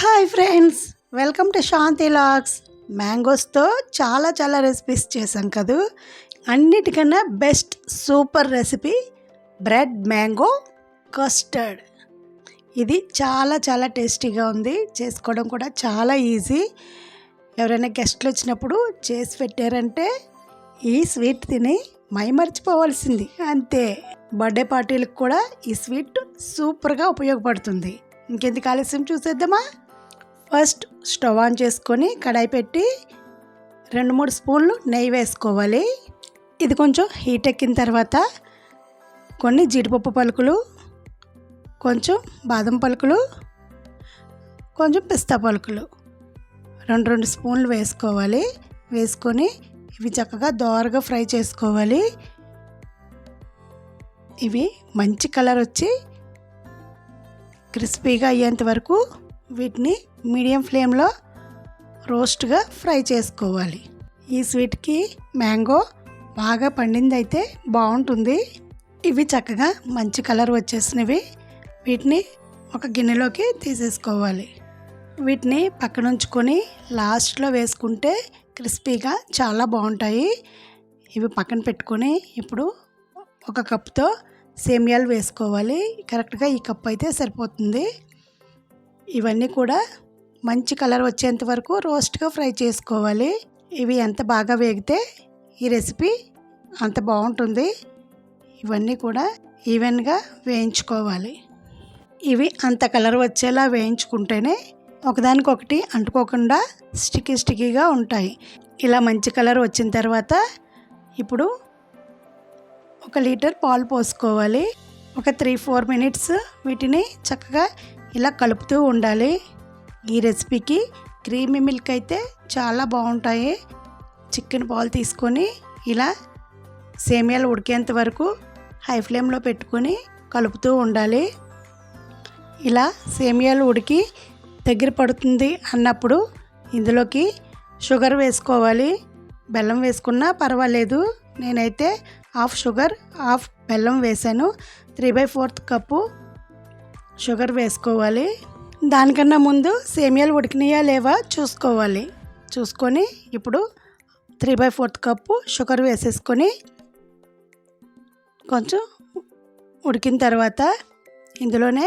Hi friends welcome to Shanti lakhs. మ్యాంగోస్తో చాలా చాలా రెసిపీస్ చేశాం కదూ? అన్నిటికన్నా best super recipe bread mango custard. ఇది చాలా చాలా టేస్టీగా ఉంది చేసుకోవడం కూడా చాలా ఈజీ. ఎవరైనా గెస్ట్లు వచ్చినప్పుడు చేసి పెట్టారంటే ఈ స్వీట్ తిని మై మర్చిపోవాల్సింది అంతే. బర్త్డే పార్టీలకు కూడా ఈ స్వీట్ సూపర్గా ఉపయోగపడుతుంది. ఇంకెందుకు ఆలస్యం చూసేద్దామా? ఫస్ట్ స్టవ్ ఆన్ చేసుకొని కడాయి పెట్టి రెండు మూడు స్పూన్లు నెయ్యి వేసుకోవాలి. ఇది కొంచెం హీట్ ఎక్కిన తర్వాత కొన్ని జీడిపప్పు పలుకులు కొంచెం బాదం పలుకులు కొంచెం పిస్తా పలుకులు రెండు రెండు స్పూన్లు వేసుకోవాలి. వేసుకొని ఇవి చక్కగా దోరగా ఫ్రై చేసుకోవాలి. ఇవి మంచి కలర్ వచ్చి క్రిస్పీగా అయ్యేంత వరకు వీటిని మీడియం ఫ్లేమ్లో రోస్ట్గా ఫ్రై చేసుకోవాలి. ఈ స్వీట్కి మ్యాంగో బాగా పండింది అయితే బాగుంటుంది. ఇవి చక్కగా మంచి కలర్ వచ్చేసినవి. వీటిని ఒక గిన్నెలోకి తీసేసుకోవాలి. వీటిని పక్కనుంచుకొని లాస్ట్లో వేసుకుంటే క్రిస్పీగా చాలా బాగుంటాయి. ఇవి పక్కన పెట్టుకొని ఇప్పుడు ఒక కప్తో సేమియాలు వేసుకోవాలి. కరెక్ట్గా ఈ కప్ అయితే సరిపోతుంది. ఇవన్నీ కూడా మంచి కలర్ వచ్చేంత వరకు రోస్ట్గా ఫ్రై చేసుకోవాలి. ఇవి ఎంత బాగా వేగితే ఈ రెసిపీ అంత బాగుంటుంది. ఇవన్నీ కూడా ఈవెన్గా వేయించుకోవాలి. ఇవి అంత కలర్ వచ్చేలా వేయించుకుంటేనే ఒకదానికొకటి అంటుకోకుండా స్టికీ స్టికీగా ఉంటాయి. ఇలా మంచి కలర్ వచ్చిన తర్వాత ఇప్పుడు ఒక లీటర్ పాలు పోసుకోవాలి. ఒక త్రీ ఫోర్ మినిట్స్ వీటిని చక్కగా ఇలా కలుపుతూ ఉండాలి. ఈ రెసిపీకి క్రీమీ మిల్క్ అయితే చాలా బాగుంటాయి. చికెన్ పాలు తీసుకొని ఇలా సేమియాలు ఉడికేంత వరకు హై ఫ్లేమ్లో పెట్టుకొని కలుపుతూ ఉండాలి. ఇలా సేమియాలు ఉడికి దగ్గర పడుతుంది అన్నప్పుడు ఇందులోకి షుగర్ వేసుకోవాలి. బెల్లం వేసుకున్నా పర్వాలేదు. నేనైతే హాఫ్ షుగర్ హాఫ్ బెల్లం వేసాను. Three by fourth cup sugar వేసుకోవాలి. దానికన్నా ముందు సేమియాలు ఉడికినాయా లేవా చూసుకోవాలి. చూసుకొని ఇప్పుడు three by fourth cup sugar వేసేసుకొని కొంచెం ఉడికిన తర్వాత ఇందులోనే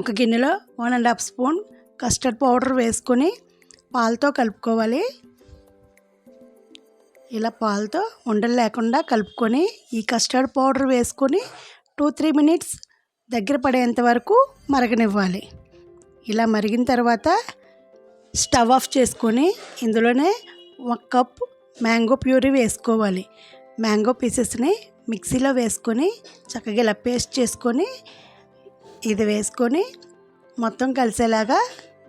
ఒక గిన్నెలో one and half spoon custard powder వేసుకొని పాలతో కలుపుకోవాలి. ఇలా పాలతో ఉండలు లేకుండా కలుపుకొని ఈ కస్టర్డ్ పౌడర్ వేసుకొని టూ త్రీ మినిట్స్ దగ్గర పడేంత వరకు మరగనివ్వాలి. ఇలా మరిగిన తర్వాత స్టవ్ ఆఫ్ చేసుకొని ఇందులోనే ఒక కప్ మ్యాంగో ప్యూరీ వేసుకోవాలి. మ్యాంగో పీసెస్ని మిక్సీలో వేసుకొని చక్కగా ఇలా పేస్ట్ చేసుకొని ఇది వేసుకొని మొత్తం కలిసేలాగా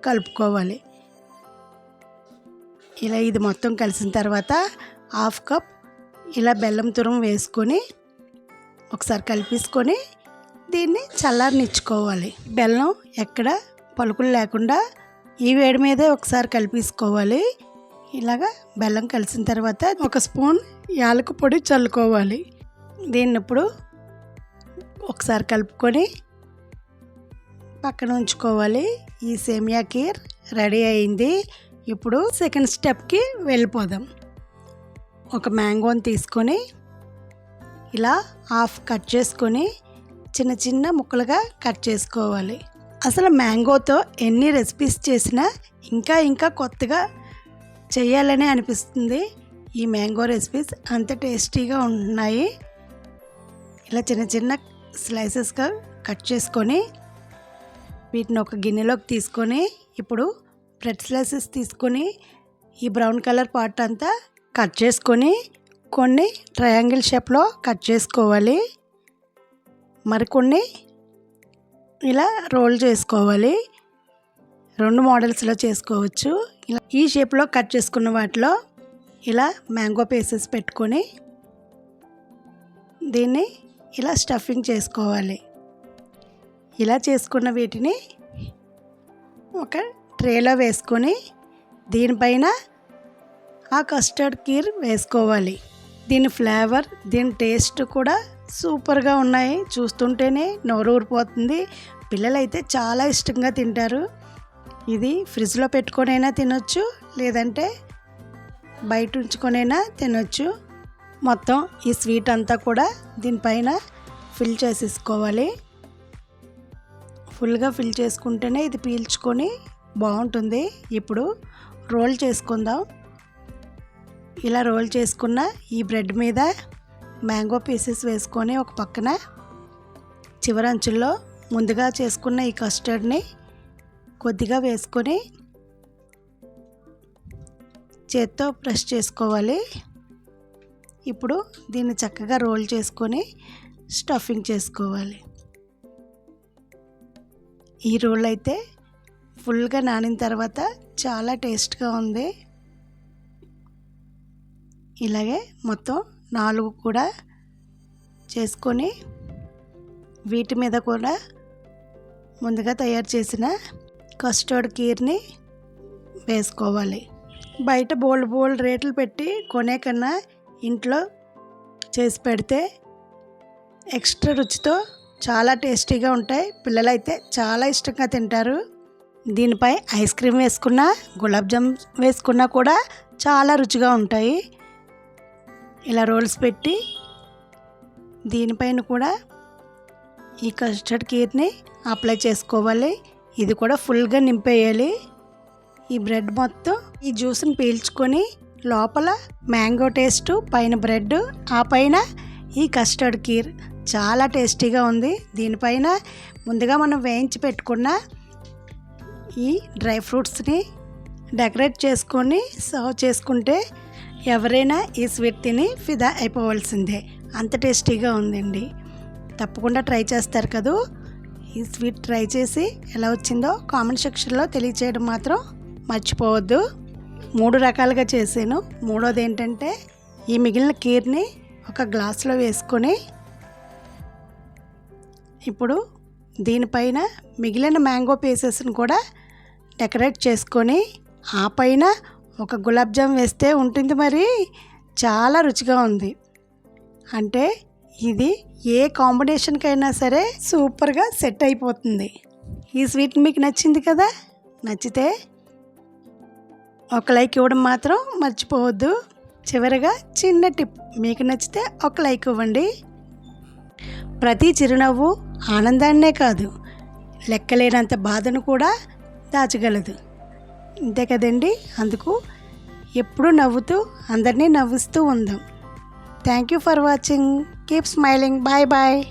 కలుపుకోవాలి. ఇలా ఇది మొత్తం కలిసిన తర్వాత హాఫ్ కప్ ఇలా బెల్లం తురం వేసుకొని ఒకసారి కలిపేసుకొని దీన్ని చల్లారనిచ్చుకోవాలి. బెల్లం ఎక్కడ? పలుకులు లేకుండా ఈ వేడి మీదే ఒకసారి కలిపేసుకోవాలి. ఇలాగా బెల్లం కలిసిన తర్వాత ఒక స్పూన్ యాలకు పొడి చల్లుకోవాలి. దీన్ని ఇప్పుడు ఒకసారి కలుపుకొని పక్కన ఉంచుకోవాలి. ఈ సేమియా కీర్ రెడీ అయింది. ఇప్పుడు సెకండ్ స్టెప్కి వెళ్ళిపోదాం. ఒక మ్యాంగోని తీసుకొని ఇలా హాఫ్ కట్ చేసుకొని చిన్న చిన్న ముక్కలుగా కట్ చేసుకోవాలి. అసలు మ్యాంగోతో ఎన్ని రెసిపీస్ చేసినా ఇంకా ఇంకా కొత్తగా చేయాలని అనిపిస్తుంది. ఈ మ్యాంగో రెసిపీస్ అంత టేస్టీగా ఉంటున్నాయి ఇలా చిన్న చిన్న స్లైసెస్గా కట్ చేసుకొని వీటిని ఒక గిన్నెలోకి తీసుకొని ఇప్పుడు బ్రెడ్ స్లైసెస్ తీసుకొని ఈ బ్రౌన్ కలర్ పార్ట్ అంతా కట్ చేసుకొని కొన్ని ట్రయాంగిల్ షేప్లో కట్ చేసుకోవాలి. మరికొన్ని ఇలా రోల్ చేసుకోవాలి. రెండు మోడల్స్లో చేసుకోవచ్చు. ఇలా ఈ షేప్లో కట్ చేసుకున్న వాటిలో ఇలా మ్యాంగో పీసెస్ పెట్టుకొని దీన్ని ఇలా స్టఫింగ్ చేసుకోవాలి. ఇలా చేసుకున్న వీటిని ఒక ట్రేలో వేసుకొని దీనిపైన ఆ కస్టర్డ్ కీర్ వేసుకోవాలి. దీని ఫ్లేవర్ దీని టేస్ట్ కూడా సూపర్గా ఉన్నాయి. చూస్తుంటేనే నోరు ఊరిపోతుంది పిల్లలైతే చాలా ఇష్టంగా తింటారు. ఇది ఫ్రిడ్జ్లో పెట్టుకొనైనా తినొచ్చు లేదంటే బయట ఉంచుకొనైనా తినొచ్చు. మొత్తం ఈ స్వీట్ అంతా కూడా దీనిపైన ఫిల్ చేసేసుకోవాలి. ఫుల్గా ఫిల్ చేసుకుంటేనే ఇది పీల్చుకొని బాగుంటుంది. ఇప్పుడు రోల్ చేసుకుందాం. ఇలా రోల్ చేసుకున్న ఈ బ్రెడ్ మీద మ్యాంగో పీసెస్ వేసుకొని ఒక పక్కన చివరంచుల్లో ముందుగా చేసుకున్న ఈ కస్టర్డ్ని కొద్దిగా వేసుకొని చేత్తో ప్రెస్ చేసుకోవాలి. ఇప్పుడు దీన్ని చక్కగా రోల్ చేసుకొని స్టఫింగ్ చేసుకోవాలి. ఈ రోల్ అయితే ఫుల్గా నానిన తర్వాత చాలా టేస్ట్గా ఉంది. ఇలాగే మొత్తం నాలుగు కూడా చేసుకొని వీటి మీద కూడా ముందుగా తయారు చేసిన కస్టర్డ్ కీర్ని వేసుకోవాలి. బయట బోల్డ్ బోల్డ్ రేట్లు పెట్టి కొనే కన్నా ఇంట్లో చేసి పెడితే ఎక్స్ట్రా రుచితో చాలా టేస్టీగా ఉంటాయి. పిల్లలైతే చాలా ఇష్టంగా తింటారు. దీనిపై ఐస్ క్రీమ్ వేసుకున్నా గులాబ్ జామ్ వేసుకున్నా కూడా చాలా రుచిగా ఉంటాయి. ఇలా రోల్స్ పెట్టి దీనిపైన కూడా ఈ కస్టర్డ్ కీర్ని అప్లై చేసుకోవాలి. ఇది కూడా ఫుల్గా నింపేయాలి. ఈ బ్రెడ్ మొత్తం ఈ జ్యూస్ని పీల్చుకొని లోపల మ్యాంగో టేస్ట్ పైన బ్రెడ్ ఆ పైన ఈ కస్టర్డ్ కీర్. చాలా టేస్టీగా ఉంది. దీనిపైన ముందుగా మనం వేయించి పెట్టుకున్న ఈ డ్రై ఫ్రూట్స్ని డెకరేట్ చేసుకొని సర్వ్ చేసుకుంటే ఎవరైనా ఈ స్వీట్ తిని ఫిదా అయిపోవాల్సిందే. అంత టేస్టీగా ఉందండి. తప్పకుండా ట్రై చేస్తారు కదూ. ఈ స్వీట్ ట్రై చేసి ఎలా వచ్చిందో కామెంట్ సెక్షన్లో తెలియచేయడం మాత్రం మర్చిపోవద్దు. మూడు రకాలుగా చేశాను. మూడోది ఏంటంటే ఈ మిగిలిన కీర్ని ఒక గ్లాసులో వేసుకొని ఇప్పుడు దీనిపైన మిగిలిన మ్యాంగో పీసెస్ని కూడా డెకరేట్ చేసుకొని ఆ పైన ఒక గులాబ్ జామ్ వేస్తే ఉంటుంది మరి. చాలా రుచిగా ఉంది. అంటే ఇది ఏ కాంబినేషన్కైనా సరే సూపర్గా సెట్ అయిపోతుంది. ఈ స్వీట్ మీకు నచ్చింది కదా? నచ్చితే ఒక లైక్ ఇవ్వడం మాత్రం మర్చిపోవద్దు. చివరిగా చిన్న టిప్ మీకు నచ్చితే ఒక లైక్ ఇవ్వండి. ప్రతి చిరునవ్వు ఆనందాన్నే కాదు. లెక్కలేనంత బాధను కూడా దాచగలదు. అంతే కదండి? అందుకు ఎప్పుడూ నవ్వుతూ అందరినీ నవ్విస్తూ ఉందాం. Thank you for watching keep smiling bye bye